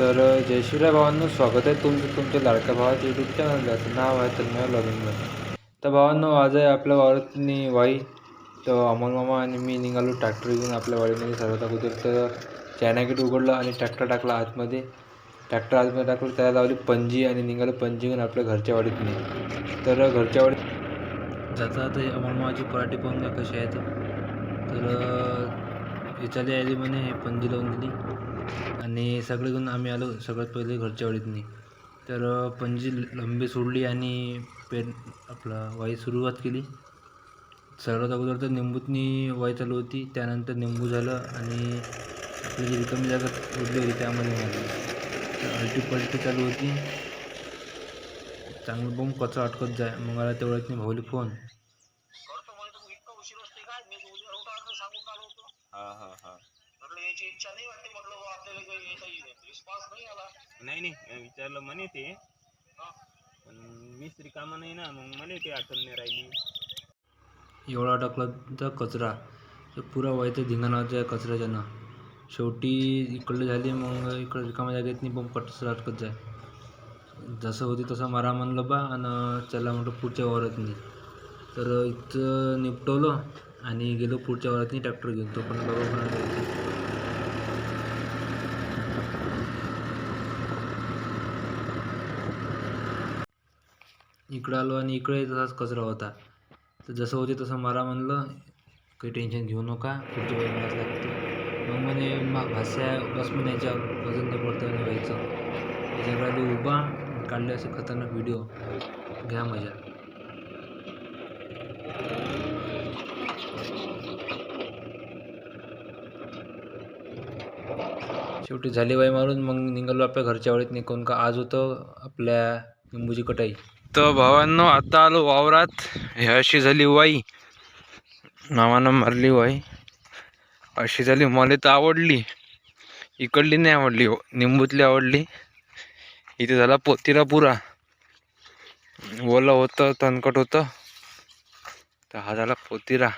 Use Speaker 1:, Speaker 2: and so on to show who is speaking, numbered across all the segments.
Speaker 1: तर जय शिवराय भावांनो स्वागत आहे तुमचं तुमच्या लाडक्या भावाच्या युट्यूब चॅनल ज्याचं नाव आहे तन्मय लग्न तर भावांनो आज आहे आपल्या वावरातनी वाई. तर अमोल मामा आणि मी निघालो ट्रॅक्टर घेऊन आपल्या वाडीमध्ये सर्वात अगोदर. तर चॅनागेट उघडलं आणि ट्रॅक्टर टाकला आतमध्ये. ट्रॅक्टर आतमध्ये टाकलं त्याला लावली पंजी आणि निघालो पंजी घेऊन आपल्या घरच्या वाडीतनी. तर घरच्या वाडीत जाता आता अमोल मामाची पराठी पाहून का कशी आहे तर विचारली आली म्हणे हे लावून दिली. आणि सगळे घेऊन आम्ही आलो सगळ्यात पहिले घरच्या वाडीतनी. तर पणजी लंबी सोडली आणि पेन आपला वाई सुरुवात केली. सर्वात अगोदर तर निंबूतनी वाई चालू होती त्यानंतर निंबू झालं आणि आपली जी रिकामी जागा उरली होती त्यामध्ये मारली. तर अल्टी पलटी चालू होती. चांगलं बघून कचरा अटकत जाय मग आला तेवढ्यातनी भाऊली फोन
Speaker 2: करतो म्हणजे तुम्ही इतका उशीर असते काय मी उद्या रोटा अर्ज सांगून आलो होतो
Speaker 3: हा हा हा
Speaker 2: म्हटलं याची इच्छा नाही वाटते म्हटलं बुवा आपल्याला काही काही रिस्पॉन्स नाही आला.
Speaker 3: नाही नाही. विचारलं म्हणे ते.
Speaker 2: हा.
Speaker 3: पण मिस्त्री कामं नाही ना. मग मला ते आठवण नाही राहिली.
Speaker 1: एवढा टाकला तर कचरा. तर पुरा व्हायचं धिंगाणा त्या कचऱ्याच्यानं. शेवटी इकडले झाले मग इकडं रिकाम्या जागेत नाही पण कचरा अटकत जाय. जसं होते तसं मारा म्हणलं बा आणि चला म्हटलं पुढच्या वावरात नाही तर इथं निपटवलं. आणि गेलो पुढच्या वावरात ट्रॅक्टर घेऊन. तो पण बरोबर इकडं आलो आणि इकडे तसाच कचरा होता. तर जसं होते तसं मारा म्हणलं काही टेन्शन घेऊ नका पुढच्या वेळी मलाच लागते. मग म्हणे मग भास्या बस म्हणे याच्यावर वजन नाही पडतं म्हणे व्हायचं. याच्यावर आली उभा काढले असे खतरनाक व्हिडिओ घ्या मजा. शेवटी झाली बाई मारून मग निघालो आपल्या घरच्या वेळेत निघून. का आज होतं आपल्या लिंबूची कटाई? तर भावांनो आता आलो वावरात. हे अशी झाली वाई. मामानं मारली वाई. अशी झाली. मला तर आवडली. इकडली नाही आवडली. निंबूतली आवडली. इथे झाला पोतीरा पुरा. ओलं होतं तणकट होतं. तर हा झाला पोतीरा.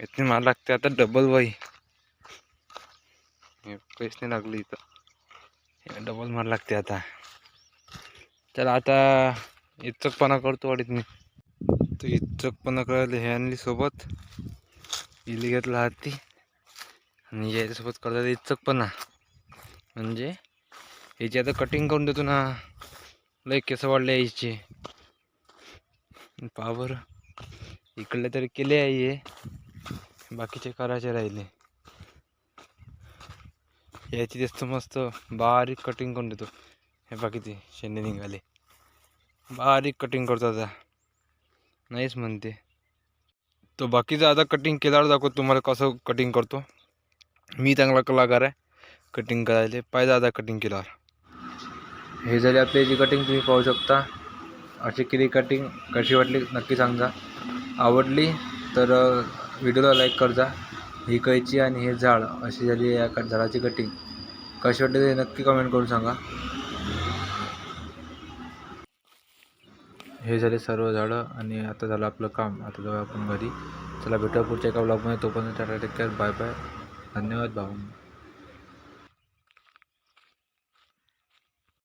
Speaker 1: यातनी मला लागते. आता डबल वाई. नाही लागली इथं. डबल मार लागते आता. चला आता इचकपणा करतो वाडीत मी. तर इचकपणा करायला हे आणली सोबत. इली घेतला हाती आणि याच्यासोबत करतात इचकपणा म्हणजे याची आता कटिंग करून देतो ना. लय केस वाढले याचे पावर इकडले तरी केले आहे हे. बाकीचे करायचे राहिले. याची जास्त मस्त बारीक कटिंग करून देतो. हे बाकी ते शेंडे निघाले. बारीक कटिंग करतो आता. नाहीच म्हणते. तो बाकीचा आता कटिंग केल्यावर दाखवतो तुम्हाला कसं कटिंग करतो. मी चांगला कलाकार आहे. कटिंग करायला पाहिजे आता कटिंग केल्यावर. हे झाली आपली याची कटिंग तुम्ही पाहू शकता. अशी केली कटिंग कशी वाटली नक्की सांगा. आवडली तर व्हिडिओला लाईक कर जा ही कैची आणि हे झाड अशी झाली या झाडाची कटिंग कशी वाटली ते नक्की कमेंट करून सांगा. हे झाले सर्व झाडं आणि आता झालं आपलं काम. आता जाऊ आपण घरी. चला भेटूया पुढच्या एका ब्लॉगमध्ये तोपर्यंत tata take care bye bye धन्यवाद भाऊ.